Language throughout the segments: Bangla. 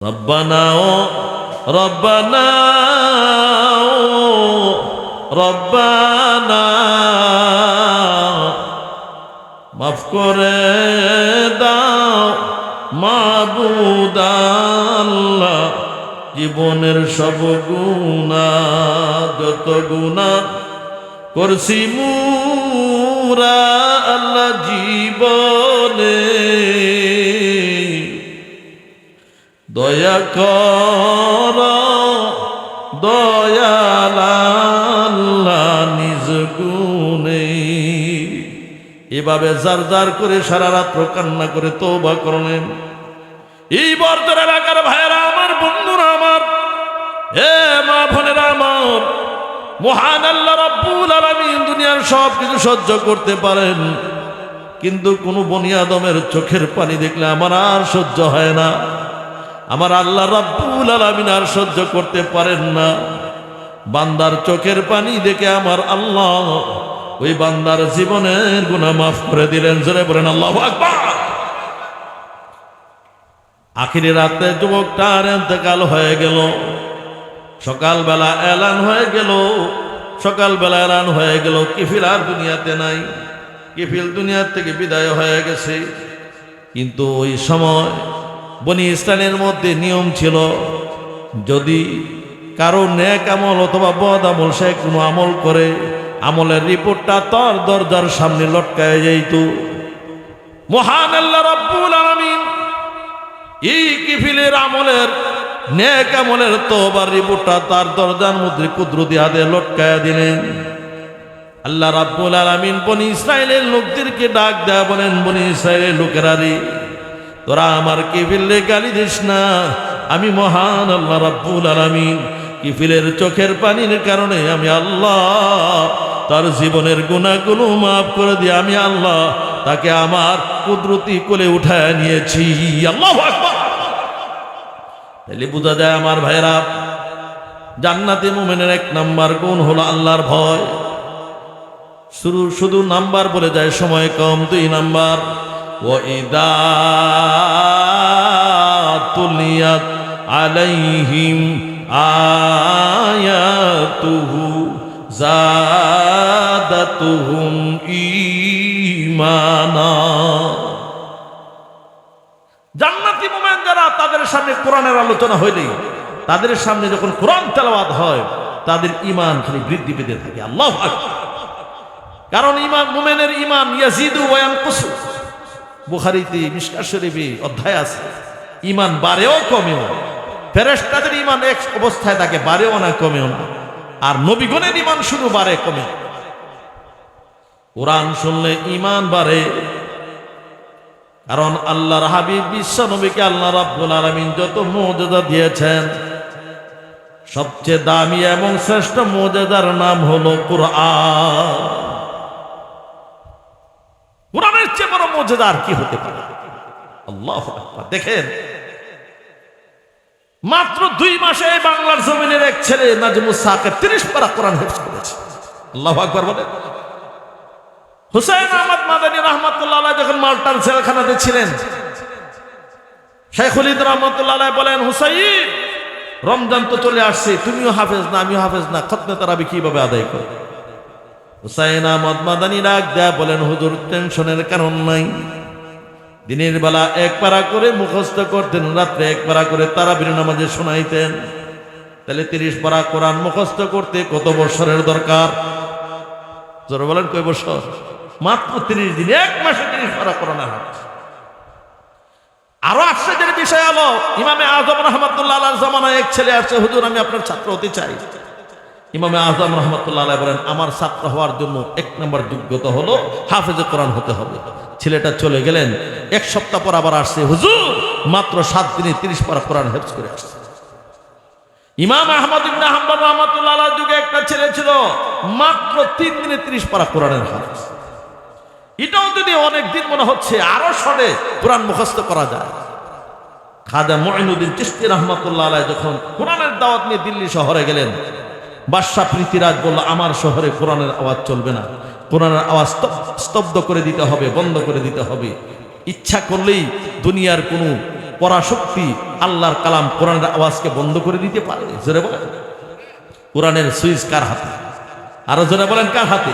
রব্বানা ও রব্বানা। মাফ করে দাও, মাবুদ আল্লাহ, জীবনের সব গুণা যত গুণা করছি মুরা আল্লাহ জীবনে। দয়া কর দয়াল আল্লাহ নিজ গুণে। এভাবে জার জার করে সারা রাত্র কান্না করে তৌবা করলেন এই বর্তর এলাকার ভাইয়েরা আমার, বন্ধুরা আমার হে মা বোনেরা আমার, মহান আল্লাহ রাব্বুল আলামিন দুনিয়ার সব কিছু সহ্য করতে পারেন। কিন্তু কোনো বনিয়াদমের চোখের পানি দেখলে আমার আর সহ্য হয় না। আমার আল্লাহ রাব্বুল আলামিন আর সহ্য করতে পারেন না। বান্দার চোখের পানি দেখে আমার আল্লাহ ওই বান্দার জীবনের গুনাহ মাফ করে দিলেন। জোরে বলেন, আল্লাহু আকবার! আখিরি রাতে যুবকটার এতেকাল হয়ে গেল। সকালবেলা এলান হয়ে গেল। সকালবেলা এলান হয়ে গেল। কিফিল আর দুনিয়াতে নাই। কিফিল দুনিয়ার থেকে বিদায় হয়ে গেছে। কিন্তু ওই সময় বনি ইসরায়েলের মধ্যে নিয়ম ছিল, যদি কারও ন্যাক আমল অথবা বদ আমল সে কোনো আমল করে, আমলের রিপোর্টটা তার দরজার সামনে লটকায় যাইত। মহান আল্লাহ রব্বুল আলামিন এই কিফিলের আমলের, নেক আমলের তোবার রিপোর্টটা তার দরজার মধ্যে কুদরতি হাতে লটকায়া দিলেন। আল্লাহ রাব্বুল আলামিন বনি ইসরায়েলের লোকদেরকে ডাক দেয়া বলেন, বনি ইসরায়েলের লোকেরা রে তোরা আমার কিফিলে গালি দিস না। আমি মহান আল্লাহ রাব্বুল আলামিন। কিফিলের চোখের পানির কারণে আমি আল্লাহ, তার জীবনের গুণাগুলো মাফ করে দিয়ে আমি আল্লাহ, তাকে আমার কুদরতি কোলে উঠায় নিয়েছি। আল্লাহ তাহলে বোঝা যায় আমার ভাইরা জান্নাতে মোমেনের এক নাম্বার গুণ হলো আল্লাহর ভয়। শুধু শুধু নাম্বার বলে যায়, সময় কম, দুই নাম্বার। তুলিয়াত আলাইহিম আয়াতুহু জাদাতুহুম ঈমানা জান্নাতি মোমেন যারা তাদের সামনে কোরআনের আলোচনা হইলেই তাদের সামনে যখন কোরআন তেলাওয়াত হয়, তাদের ইমান খালি বৃদ্ধি পেতে থাকে আল্লাহ। কারণ ইমান মোমেনের ইমান ইয়াজিদু ওয়ান কুসু বুখারিতে মিশকা শরীফে অধ্যায় আছে। ইমান বাড়েও কমেও ফেরেশতাদের ইমান এক অবস্থায় বাড়েও না, কমেও না। আর নবীগণের ইমান শুধু বাড়ে কমে কোরআন শুনলে ইমান বাড়ে। কারণ আল্লাহর হাবিব বিশ্ব নবীকে আল্লাহ রাব্বুল আলামিন যত মর্যাদা দিয়েছেন, সবচেয়ে দামি এবং শ্রেষ্ঠ মর্যাদার নাম হলো কোরআন। কোরআনের চেয়ে বড় মর্যাদা আর কি হতে পারে? আল্লাহ দেখেন, মাত্র দুই মাসে বাংলার জমিনের এক ছেলে নাজিমুস সাকের তিরিশ পারা কোরআন হেফজ করেছে। আল্লাহ আকবার বলে হুসাইন আহমদ মাদানী রহমতুল্লাহ যখন মাল্টার জেলখানাতে ছিলেন, শেখুল ঈদ রহমতুল্লাহ বলেন, হুসাইন, রমজান তো চলে আসছে, তুমিও হাফেজ না, আমিও হাফেজ না, খতনে তারাবি কীভাবে আদায় করো হুসাইন আহমদ মাদানী ডাক দেয়া বলেন, হুজুর, টেনশনের কারণ নাই। দিনের বেলা এক পারা করে মুখস্থ করতেন, রাত্রে এক পারা করে তারাবির নামাজে শোনাইতেন। তাহলে তিরিশ পারা কোরআন মুখস্থ করতে কত বছরের দরকার? জোরে বলেন, কয় বছর মাত্র তিরিশ দিন, এক মাসে তিরিশ পারা কোরআন হাত। আরও আশ্চর্যের বিষয় হলো, ইমামে আজম রহমতুল্লাহ জমানায় এক ছেলে আসছে হুজুর, আমি আপনার ছাত্র হতে চাই। ইমামে আজম রহমতুল্লাহ বলেন, আমার ছাত্র হওয়ার জন্য এক নম্বর যোগ্যতা হলো হাফেজে কোরআন হতে হবে। ছেলেটা চলে গেলেন, এক সপ্তাহ পর আবার আসছে, হুজুর, মাত্র সাত দিনে তিরিশ পারা কোরআন হেফজ করে আসছে। ইমাম আহমদ ইবনে হাম্বল রহমতুল্লাহ যুগে একটা ছেলে ছিল, মাত্র তিন দিনে তিরিশ পারা কোরআনের হাফেজ। এটাও যদি অনেক দিন মনে হচ্ছে, আরও সরে কোরআন মুখস্থ করা যায়। খাজা মঈনুদ্দিন চিস্তি রহমতুল্লাহ যখন কোরআনের দাওয়াত নিয়ে দিল্লি শহরে গেলেন বাদশাহ প্রীতিরাজ বলল, আমার শহরে কোরআনের আওয়াজ চলবে না। কোরআনের আওয়াজ স্তব্ধ করে দিতে হবে, বন্ধ করে দিতে হবে। ইচ্ছা করলেই দুনিয়ার কোনো পরাশক্তি আল্লাহর কালাম কোরআনের আওয়াজকে বন্ধ করে দিতে পারে। জোরে বলেন। কোরআনের সুইচ কার হাতে? আরও জোরে বলেন, কার হাতে?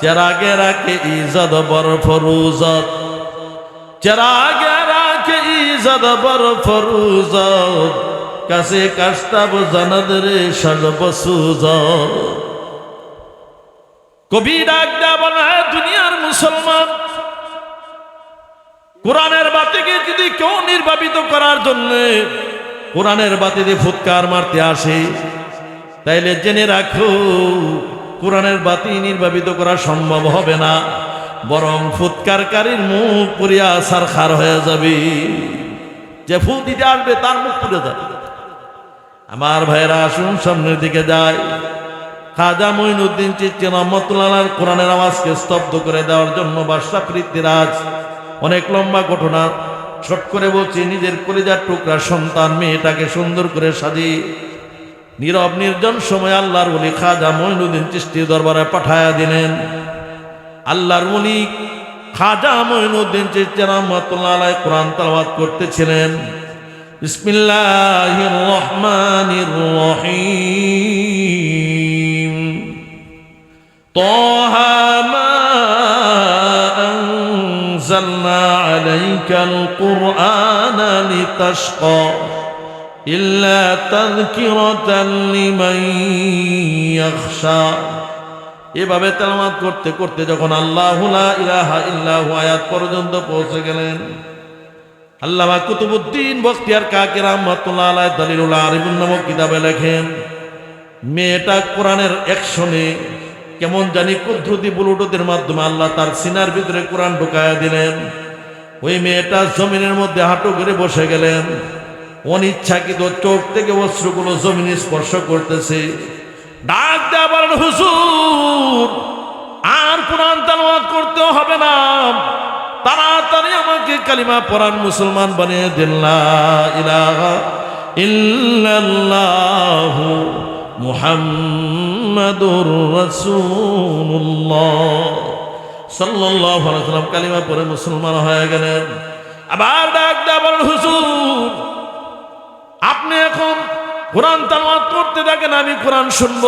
চেরাগে রাখে ইজদ বর ফরুজত। চেরাগে ইজদ বর ফরুজত। কাছে কাস্তাব জানাদ রে সর্বসুজ কবি ডাক বলে দুনিয়ার মুসলমান। কোরআনের বাতিকে যদি কেউ নির্বাপিত করার জন্য কোরআনের বাতিতে ফুৎকার মারতে আসে, তাইলে জেনে রাখো, কোরআনের বাতি নির্বাপিত করা সম্ভব হবে না। বরং ফুৎকারকারীর মুখ পুরিয়া সারখার হয়ে যাবে। যে ফু দিতে আসবে, তার মুখ পুড়ে যাবে। আমার ভাইরা আসুন, সামনের দিকে যায় খাজা মঈনুদ্দিন চিচ্ছি রহমতুল্লাহ কোরআনের আওয়াজকে স্তব্ধ করে দেওয়ার জন্য বাদশাহ পৃথ্বীরাজ অনেক লম্বা ঘটনা ছোট করে বলছি, নিজের কলিজার টুকরা সন্তান মেয়েটাকে সুন্দর করে সাজিয়ে। নীরব নির্জন সময় আল্লাহর বলি খাজা মঈনুদ্দিন চিস্তি দরবারে পাঠায়া দিলেন। আল্লাহর বলি খাজা মঈনুদ্দিন চিস্তি রহমতুল্লাহ কোরআন তালাবাদ করতেছিলেন। বিসমিল্লাহির রহমানির রহিম طه ما أنزلنا عليك القرآن لتشقى إلا تذكرة لمن يخشى এভাবে তেলামাত করতে করতে যখন আল্লাহ লা ইলাহা ইল্লাহু আয়াত পর্যন্ত পৌঁছে গেলেন আল্লামা কুতুবুদ্দিন বখতিয়ার কাকের রহমতুল্লাহ আলাই দলিলুল আরিফুন নামক কিতাবে লেখেন, মেয়েটা কোরআনের একশনে কেমন জানি কুদ্রুতি বুলুটুদের মাধ্যমে আল্লাহ তার সিনার ভিতরে কোরআন ঢুকায়া দিলেন। ওই মেয়েটা জমিনের মধ্যে হাঁটু করে বসে গেলেন। অনিচ্ছাকৃত চোখ থেকে অশ্রুগুলো জমিনে স্পর্শ করতেছে। ডাক দেওয়া বলেন, হুজুর, আর কোরআন তালাওয়াত করতে হবে না। তাড়াতাড়ি আমাকে কালিমা পড়ান মুসলমান বানিয়ে আলাইহি ওয়াসাল্লাম কালিমা পড়ে মুসলমান হয়ে গেলেন। আবার ডাক দেয়া বলেন, হুজুর, আপনি এখন কোরআন তালাওয়াত করতে থাকেন, আমি কোরআন শুনব।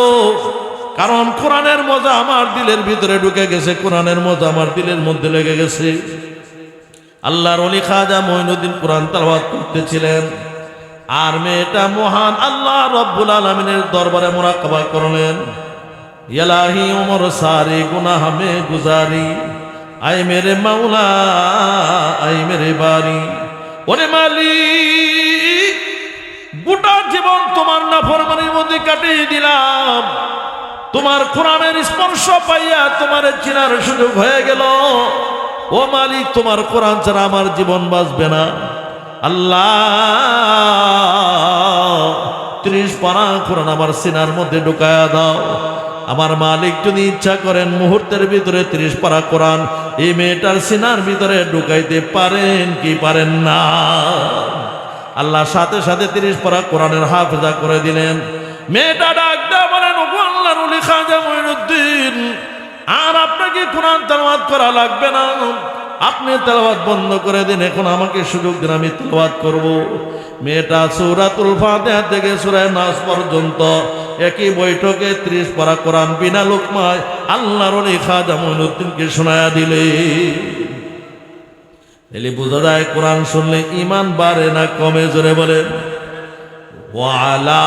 কারণ কোরআনের মজা আমার দিলের ভিতরে ঢুকে গেছে, কোরআনের মজা আমার দিলের মধ্যে লেগে গেছে। আল্লাহর অলি খাজা মঈনুদ্দিন কোরআন তালাওয়াত করতেছিলেন। আর মেয়েটা মহান আল্লাহ রব্বুল আলমিনের দরবারে মোরাকাবা করলেন। ইয়ালাহি উমর সারি গুনাহ মে গুজারি আয় মেরে মাওলা আয় মেরে বাড়ি ওরে মালিক, গোটা জীবন তোমার না নাফরমানির মধ্যে কাটিয়ে দিলাম। তোমার কোরআনের স্পর্শ পাইয়া তোমার চিনার সুযোগ হয়ে গেল। ও মালিক, তোমার কোরআন ছাড়া আমার জীবন বাঁচবে না। আল্লাহ, ত্রিশ পারা কোরআন আমার সিনার মধ্যে ঢুকায়া দাও। আমার মালিক, যদি ইচ্ছা করেন মুহূর্তের ভিতরে ত্রিশ পারা কোরআন এই মেয়েটার সিনার ভিতরে ঢুকাইতে পারেন কি পারেন না? আল্লাহ সাথে সাথে তিরিশ পারা কোরআনের হাফেজা করে দিলেন। মেয়েটা ডাক দেওয়া বলেন আল্লাহর খাজা মঈনুদ্দিন আর আপনাকে কোরআন তেলাওয়াত করা লাগবে না। আপনি তেলাওয়াত বন্ধ করে দিন, এখন আমাকে সুযোগ দিন, আমি তেলাওয়াত করব। মেয়েটা সূরাতুল ফাতিহা থেকে সূরা নাস পর্যন্ত একই বৈঠকে ত্রিশ পারা কোরআন বিনা লোকমায় আল্লাহর উলি খাজা মঈনুদ্দিনকে শোনায়া দিলে। এলে বোঝা যায় কোরআন শুনলে ইমান বাড়ে না কমে, জোরে বলেন ওয়ালা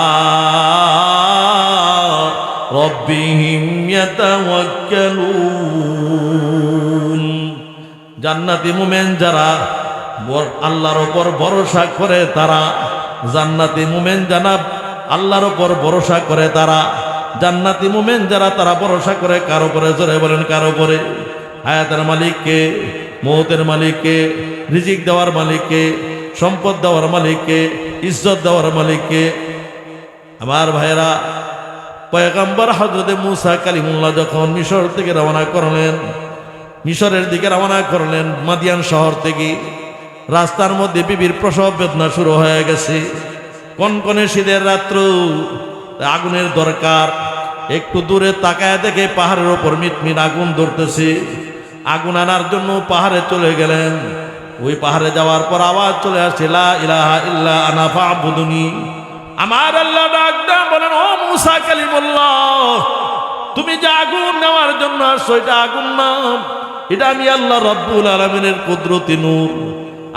রব্বিহিম জান্নাতি মুমেন যারা আল্লাহর ওপর ভরসা করে তারা, জান্নাতি মুমেন জানা আল্লাহর ওপর ভরসা করে তারা, জান্নাতি মুমেন যারা তারা ভরসা করে, কারও করে জোরে বলেন, কারও করে হায়াতের মালিককে, মৌতের মালিককে, রিজিক দেওয়ার মালিককে, সম্পদ দেওয়ার মালিককে, ইজ্জত দেওয়ার মালিককে। আমার ভাইরা পয়গাম্বর হজরতে মুসা কালিমুল্লাহ যখন মিশর থেকে রওনা করলেন, মিশরের দিকে রওনা করলেন মাদিয়ান শহর থেকে, রাস্তার মধ্যে বিবির প্রসব বেদনা শুরু হয়ে গেছে। কনকনে শীতের রাত্র, আগুনের দরকার, একটু দূরে তাকায় দেখে পাহাড়ের ওপর মিটমিট আগুন ধরতেছে। আগুন আনার জন্য পাহাড়ে চলে গেলেন। ওই পাহাড়ে যাওয়ার পর আওয়াজ চলে আসছে, লা ইলাহা ইল্লা আনা ফাবুদুনি। আমার আল্লাহ ডাক দেন, বলেন, ও মুসা কালিমুল্লাহ, তুমি যে আগুন নেওয়ার জন্য আসছো, এটা আগুন না এটা আমি আল্লাহ রব্বুল আলমিনের কুদরতি নূর।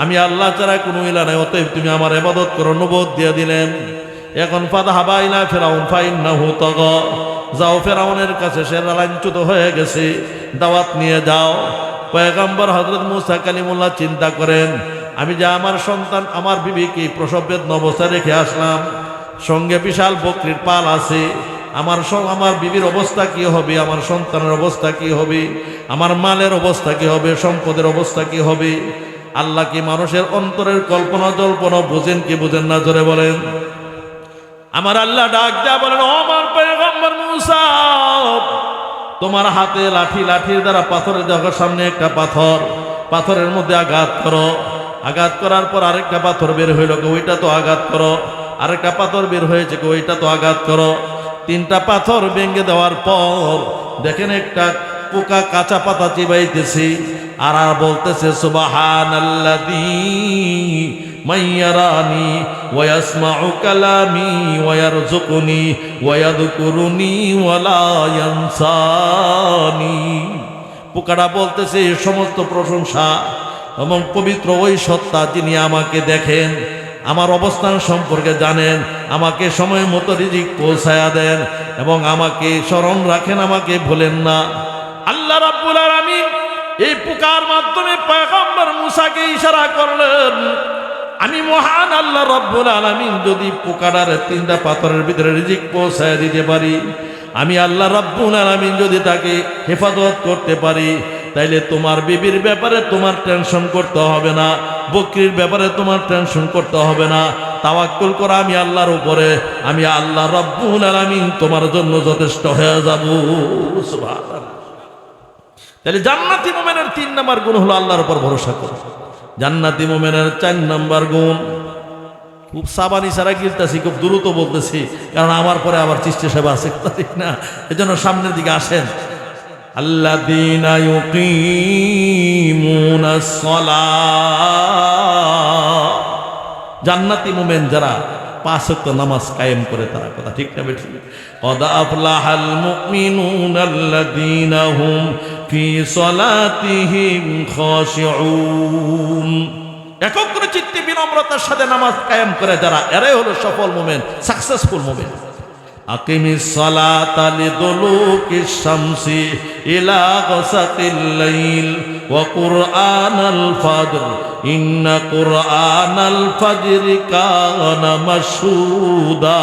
আমি আল্লাহ ছাড়া কোনো ইলা নাই, অতএব তুমি আমার এবাদত করো নবোধ দিয়ে দিলেন। এখন ফাদা হাবাইনা ফেরাউন ফাইন না হুতগ যাও, ফেরাউনের কাছে সে লাঞ্ছুত হয়ে গেছে। দাওয়াত নিয়ে যাও। পয়গম্বর হজরত মুসা কালিমুল্লাহ চিন্তা করেন, আমি যে আমার সন্তান, আমার বিবিকে প্রসব বেদনা অবস্থায় রেখে আসলাম সঙ্গে বিশাল বকরির পাল আছে। আমার আমার বিবির অবস্থা কি হবে? আমার সন্তানের অবস্থা কি হবে? আমার মালের অবস্থা কি হবে? সম্পদের অবস্থা কি হবে? আল্লাহ কি মানুষের অন্তরের কল্পনা, জল্পনা বোঝেন কি বোঝেন না? জোরে বলেন। আমার আল্লাহ ডাক যা বলেন তোমার হাতে লাঠি, লাঠির দ্বারা পাথরের দেখার সামনে একটা পাথর। পাথরের মধ্যে আঘাত করো। আঘাত করার পর আরেকটা পাথর বের হইল ওইটা তো আঘাত করো। আরেকটা পাথর বের হয়েছে ওইটা তো আঘাত করো। তিনটা পাথর ভেঙে দেওয়ার পর দেখেন একটা পোকা কাঁচা পাতা চিবাইতেছি আর আর বলতেছে সুবাহান মাইয়ারানি ওয়াসমাউ কালামি পোকাটা বলতেছে সমস্ত প্রশংসা এবং পবিত্র ওই সত্তা যিনি আমাকে দেখেন আমার অবস্থান সম্পর্কে জানেন, আমাকে সময় মতো রিজিক পৌঁছায়া দেন এবং আমাকে স্মরণ রাখেন, আমাকে ভুলেন না। আল্লাহ রাব্বুল আলামিন এই পোকার মাধ্যমে পয়গম্বর মুসাকে ইশারা করলেন, আমি মহান আল্লাহ রব্বুল আলামিন, যদি পোকাটার তিনটা পাথরের ভিতরে রিজিক পৌঁছায় দিতে পারি, আমি আল্লাহ রব্বুল আলামিন যদি তাকে হেফাজত করতে পারি তাইলে তোমার বিবির ব্যাপারে তোমার টেনশন করতে হবে না, বকরির ব্যাপারে তোমার টেনশন করতে হবে না। তাওয়াক্কুল করা, আমি আল্লাহর উপরে, আমি আল্লাহ রব্বুল আলামিন তোমার জন্য যথেষ্ট হয়ে যাব। তাহলে জান্নাতি মোমেনের তিন নাম্বার গুণ হলো আল্লাহর উপর ভরসা করো। জান্নাতি মোমেনের চার নাম্বার গুণ, খুব সাবানি সারা গিলতেছি, খুব দ্রুত বলতেছি, কারণ আমার পরে আবার চিষ্টি সেবা আছে, ঠিক না? এজন্য সামনের দিকে আসেন। আল্লাহ জান্নাতি মোমেন যারা পাঁচ ওয়াক্ত নামাজ কায়েম করে তারা কথা ঠিক না বেঠিক قد أفلح المؤمنون الذين هم في صلاتهم خاشعون একগ্র চিত্তে বিনম্রতার সাথে নামাজ কায়েম করে যারা এরাই হলো সফল মোমেন সাকসেসফুল মোমেন আকিমিস সালাতা লিদুলুকিশ শামসি ইলা গাসাকিল লাইল ওয়া কুরআনাল ফাজর। ইন্না কুরআনাল ফাজরি কানা মাশহুদা।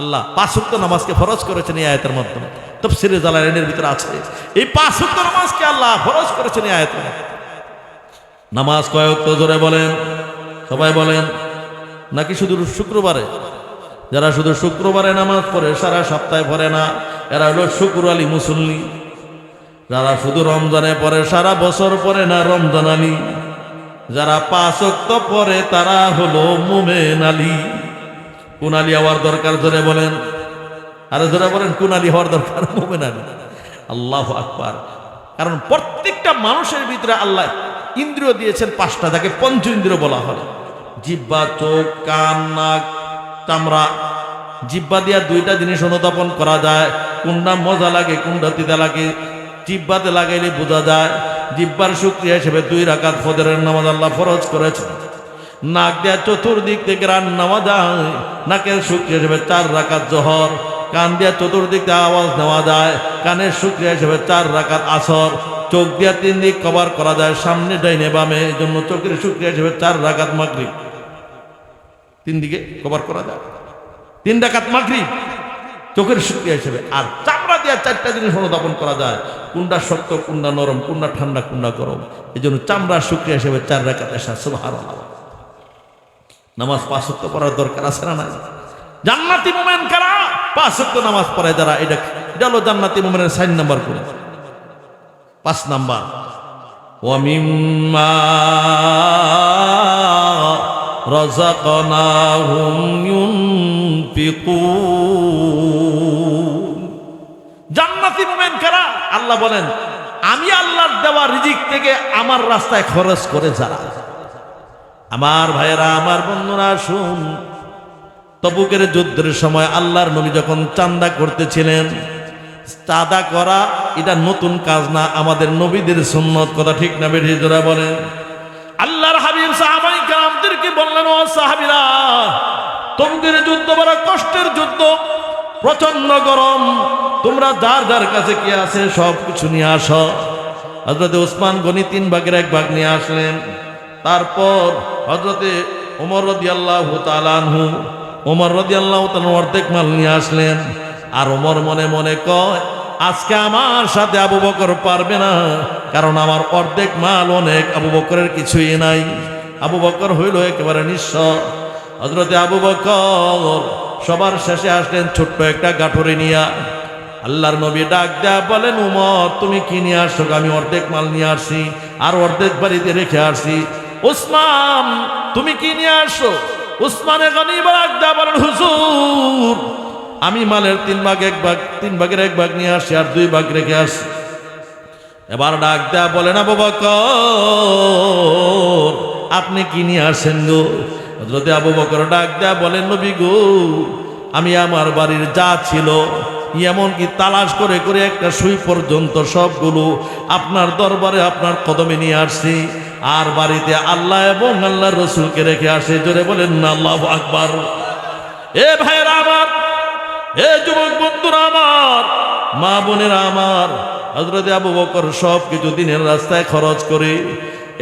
আল্লাহ পাঁচ ওয়াক্ত নামাজকে ফরজ করেছেন এই আয়াতের মাধ্যমে। তফসিরে জালালাইনের ভিতরে আছে। এই পাঁচ ওয়াক্ত নামাজকে আল্লাহ ফরজ করেছেন এই আয়াতের নামাজ কয়েক তো জোরে বলেন। সবাই বলেন। নাকি শুধু শুক্রবারে? যারা শুধু শুক্রবারে নামাজ পড়ে, সারা সপ্তাহে পড়ে না, এরা হলো শুক্র আলী মুসল্লি। যারা শুধু রমজানে পড়ে, সারা বছর পড়ে না, রমজান আলী। যারা পাঁচ ওয়াক্ত পড়ে, তারা হলো মুমেন আলী। কোন আলী হওয়ার দরকার? জোরে বলেন। আরে জোরে বলেন, কোন আলী হওয়ার দরকার? মুমেন আলী। আল্লাহ আকবার। কারণ প্রত্যেকটা মানুষের ভিতরে আল্লাহ ইন্দ্রিয় দিয়েছেন পাঁচটা তাকে পঞ্চ ইন্দ্রিয় বলা হয়। জিব্বা চোখ, কান, নাক চামড়া জিব্বা দিয়া দুইটা জিনিস অনুধাবন করা যায়। কোনটা মজা লাগে, কোনটা তিতা লাগে। জিব্বাতে লাগাইলে বোঝা যায় জিব্বার শুক্রিয়া হিসেবে দুই রাকাত ফজরের নামাজ আল্লাহ ফরজ করেছে নাক দেয়া চতুর্দিক থেকে রান নেওয়া যায়, নাকের শুক্রিয়া হিসেবে চার রাকাত জহর। কান দিয়া চতুর্দিক দিয়ে আওয়াজ নেওয়া যায়, কানের শুক্রিয়া হিসেবে চার রাকাত আসর। চোখ দিয়া তিন দিক কভার করা যায়, সামনে ডাইনে বামে, এই জন্য চোখের শুক্রিয়া হিসেবে চার রাকাত মাগরিব। তিন দিকে কভার করা যায়। তিন রাকাত মাগরিব, চোখের শুক্রিয়া হিসেবে। আর চামড়া দিয়া চারটা জিনিস অনুধাবন করা যায়। কোনটা শক্ত, কোনটা নরম, কোনটা ঠান্ডা, কোনটা গরম। এই জন্য চামড়ার শুক্রিয়া হিসেবে চার রাকাত এসা সুবহান নামাজ পাঁচ সত্য পড়ার দরকার আছে না নাই? জান্নাতি মোমেন কারা? পাঁচ সত্য নামাজ পড়ে যারা, এটা এটা হলো জান্নাতি মোমেনের সাইন নাম্বার করে পাঁচ নাম্বার। ওয়ামিম্মা রাযাকনাহুম ইউনফিকুন। জান্নাতি মোমেন কারা? আল্লাহ বলেন, আমি আল্লাহর দেওয়া রিজিক থেকে আমার রাস্তায় খরচ করে যারা। আমার ভাইয়েরা, আমার বন্ধুরা, শুন। তবুকের যুদ্ধের সময় আল্লাহর নবী যখন চান্দা করতেছিলেন, চাঁদা করা এটা নতুন কাজ না, আমাদের নবীদের সুন্নত, কথা ঠিক না বেঠিক, যারা বলেন। বললেন, ও সাহাবিরা তবুকের যুদ্ধ বড় কষ্টের যুদ্ধ প্রচণ্ড গরম। তোমরা যার যার কাছে কি আছে সব কিছু নিয়ে আসো। হজরতে ওসমান গনি তিন ভাগের এক ভাগ নিয়ে আসলেন। তারপর হজরতে ওমর রদি আল্লাহ তালানহু ওমর রদি আল্লাহ অর্ধেক মাল নিয়ে আসলেন। আর ওমর মনে মনে কয়, আজকে আমার সাথে আবু বকর পারবে না, কারণ আমার অর্ধেক মাল অনেক, আবু বকরের কিছুই নাই। আবু বকর হইল একেবারে নিঃস্ব। হজরতে আবু বকর সবার শেষে আসলেন ছোট্ট একটা গাঠরে নিয়া। আল্লাহর নবী ডাক দেয়া বলেন, উমর, তুমি কি নিয়ে আসছো? আমি অর্ধেক মাল নিয়ে আসছি আর অর্ধেক বাড়িতে রেখে আসছি। উসমান, তুমি কি নিয়ে আসছো? উসমানে গনি ডাক দেয়া বলেন, হুজুর, আমি মালের তিন ভাগ, এক ভাগ, তিন ভাগের এক ভাগ নিয়ে আসছি আর দুই ভাগ রেখে আসছি। এবার ডাক দেয়া বলেন, আবু বকর আপনি কি নিয়ে আসেন গো? হজরতে আবু বকর ডাক দেয়া বলেন, নবী গো, আমি আমার বাড়ির যা ছিল, এমনকি তালাশ করে করে একটা সুই পর্যন্ত সবগুলো আপনার দরবারে আপনার কদমে নিয়ে আসছি। আর বাড়িতে আল্লাহ এবং আল্লাহ রসুলকে রেখে আসে জোরে বলেন না আল্লাহ আকবার। এ ভাইরা আমার, এ যুবক বন্ধুরা আমার, মা বোনেরা আমার হজরতে আবু বকর সব কিছু দিনের রাস্তায় খরচ করে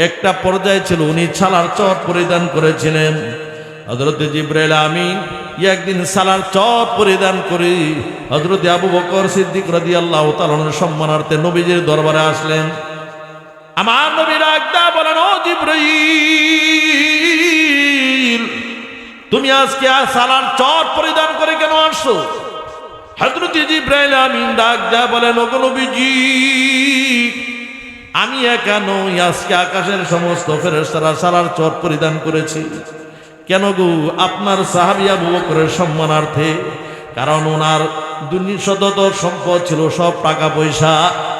একটা পর্যায়ে ছিল, উনি ছালার চট পরিধান করেছিলেন। হজরত জিব্রাইল আমি একদিন সালার চট পরিধান করি হজরত আবু বকর সিদ্দিক রাদি আল্লাহ তালনের সম্মানার্থে নবীজির দরবারে আসলেন। আমার নবীর একদা বলেন, ও জিব্রাইল, তুমি আজকে আর সালার চট পরিধান করে কেন আসছো? হজরত জিব্রাইল আমিন ডাক দেয়া বলেন, ওগো নবীজি আমি একা নই, আজকে আকাশের সমস্ত ফেরেশতারা সালার চট পরিধান করেছি। কেন গো, আপনার সাহাবি আবু বকরের সম্মানার্থে? কারণ ওনার দুর্নিশত সম্পদ ছিল সব টাকা পয়সা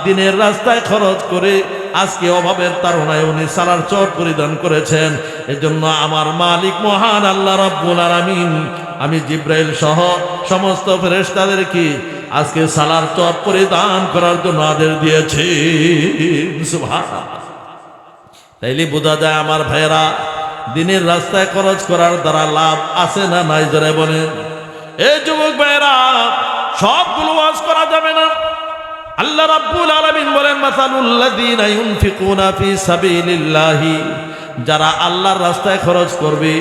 দিনের রাস্তায় খরচ করে আজকে অভাবের তারণায় উনি সালার চট পরিধান করেছেন। এজন্য আমার মালিক মহান আল্লাহ রাব্বুল আলামিন, আমি জিব্রাইল সহ সমস্ত ফেরেশতাদেরকে আজকে সালার চট পরিধান করার জন্য আদেশ দিয়েছি। তাইলে বোঝা যায় আমার ভাইয়েরা, দিনের রাস্তায় খরচ করার দ্বারা লাভ আছে না নাই যারা বলে এই যুবক ভাইয়েরা, সবগুলো ওয়াজ করা যাবে না। আল্লাহ রাব্বুল আলামিন বলেন, মাসালুল্লাযীনা ইউনফিকুনা ফি সাবিলিল্লাহি যারা আল্লাহর রাস্তায় খরচ করবে,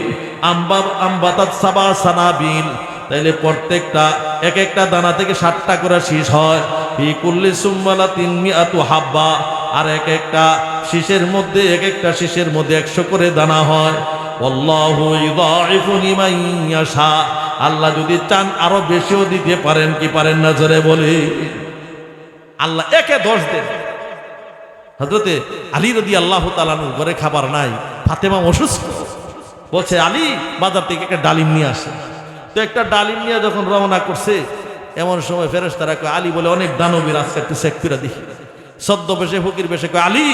আম্বা আম্বাতাত সাবা সানাবিল তাইলে প্রত্যেকটা এক একটা দানা থেকে ষাটটা করে শীষ হয়। ফি কুল্লি সুম্মালা তিন মিয়াতু হাব্বা। আর এক একটা শীষের মধ্যে, এক একটা শীষের মধ্যে একশো করে দানা হয়। আল্লাহ যদি চান আরও বেশিও দিতে পারেন, কি পারেন না জোরে বলি? আল্লাহ একে দশ দেন। হজরতে আলী রদি আল্লাহ তালানুর ঘরে খাবার নাই। ফাতেমা অসুস্থ। বলছে, আলী বাজার থেকে একটা ডালিম নিয়ে আসে। তো একটা ডালিম নিয়ে যখন রওনা করছে, এমন সময় ফেরেস তারা কয়, আলী বলে অনেক দানবীর আজকে একটু চেক করে দেখি। সদ্য বেশে, ফকির বেশে কয়, আলী,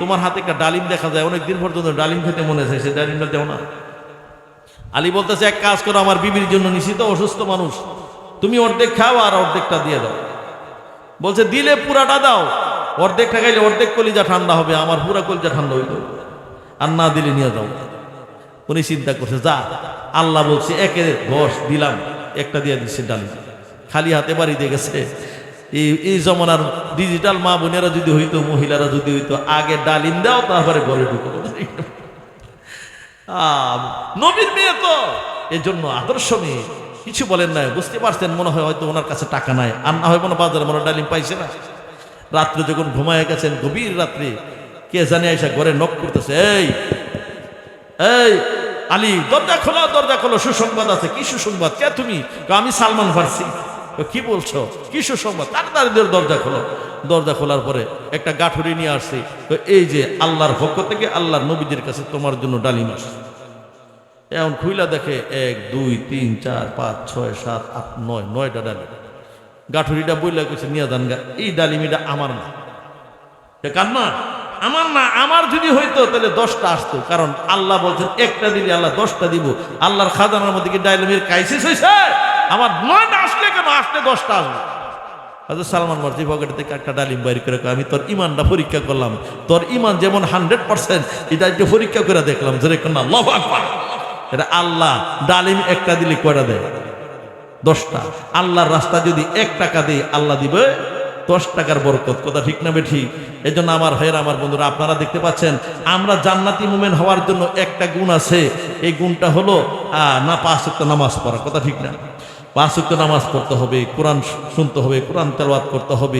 তোমার হাতে একটা ডালিম দেখা যায় অনেক দিন পর্যন্ত ডালিম খেতে মনে চাই সে ডালিমটা দেও না। আলী বলতেছে, এক কাজ করো, আমার বিবির জন্য নিশ্চিত অসুস্থ মানুষ, তুমি অর্ধেক খাও আর অর্ধেকটা দিয়ে দাও। বলছে, দিলে পুরাটা দাও, অর্ধেকটা খাইলে অর্ধেক কলিজা ঠান্ডা হবে, আমার পুরা কলিজা ঠান্ডা হইল। আর না দিলে নিয়ে যাও। উনি চিন্তা করছে, যা, আল্লাহ বলছে, একে ঘষ দিলাম, একটা দিয়ে দিচ্ছে ডালি। খালি হাতে বাড়িতে গেছে। এই এই জমানার ডিজিটাল মা বোনেরা যদি হইতো, মহিলারা যদি হইতো, আগে ডালিম দাও, তারপরে ঘরে ঢুকো নবীর মেয়ে তো এই জন্য আদর্শ মেয়ে। কিছু বলেন নাই, বুঝতে পারছেন, মনে হয় হয়তো ওনার কাছে টাকা নাই। আর না হয় মনে বাজারে মনে ডালিম পাইছে না। রাত্রে যখন ঘুমায় গেছেন, গভীর রাত্রে, কে জানে আইসা ঘরে নক করতেছে, এই এই আলী দরজা খোলা দরজা খোলো সুসংবাদ আছে। কি সুসংবাদ? কে তুমি? আমি সালমান ফার্সি। কি বলছো? কি সুসংবাদ? তাড়াতাড়ি দরজা খোলো। দরজা খোলার পরে একটা গাঠুরি নিয়ে আসছে। কয়, এই যে আল্লাহর পক্ষ থেকে আল্লাহর নবীদের কাছে তোমার জন্য ডালিম আসছে। এখন খুইলা দেখে এক দুই তিন চার পাঁচ ছয় সাত আট নয় নয়টা ডালিম। গাঠুরিটা বইলা কিছু নিয়ে দান গা এই ডালিমিটা আমার না। কান্না আমার না, আমার যদি হইতো, তাহলে দশটা আসতো। কারণ আল্লাহ বলছেন, একটা দিলে আল্লাহ দশটা দিব। আল্লাহর খাজানার মধ্যে কি ডায়লমির ক্রাইসিস হয়েছে আমার নয়টা আসলে কেন? আসলে দশটা আসবে সালমান মার্জি পকেট থেকে একটা ডালিম বাইর করে আমি তোর ইমানটা পরীক্ষা করলাম। তোর ইমান যেমন হান্ড্রেড পার্সেন্ট, এটা একটু পরীক্ষা করে দেখলাম। যে না লভ এটা আল্লাহ ডালিম একটা দিলে কয়টা দেয়? দশটা। আল্লাহর রাস্তা যদি এক টাকা দিয়ে, আল্লাহ দিবে দশ টাকার বরকত, কথা ঠিক না বেঠি এই জন্য আমার ভাইয়ের, আমার বন্ধুরা, আপনারা দেখতে পাচ্ছেন, আমরা জান্নাতি মুমেন হওয়ার জন্য একটা গুণ আছে। এই গুণটা হলো না, পাঁচ নামাজ পড়া, কথা ঠিক না। পাঁচ নামাজ পড়তে হবে, কোরআন শুনতে হবে, কোরআন তেলবাদ করতে হবে।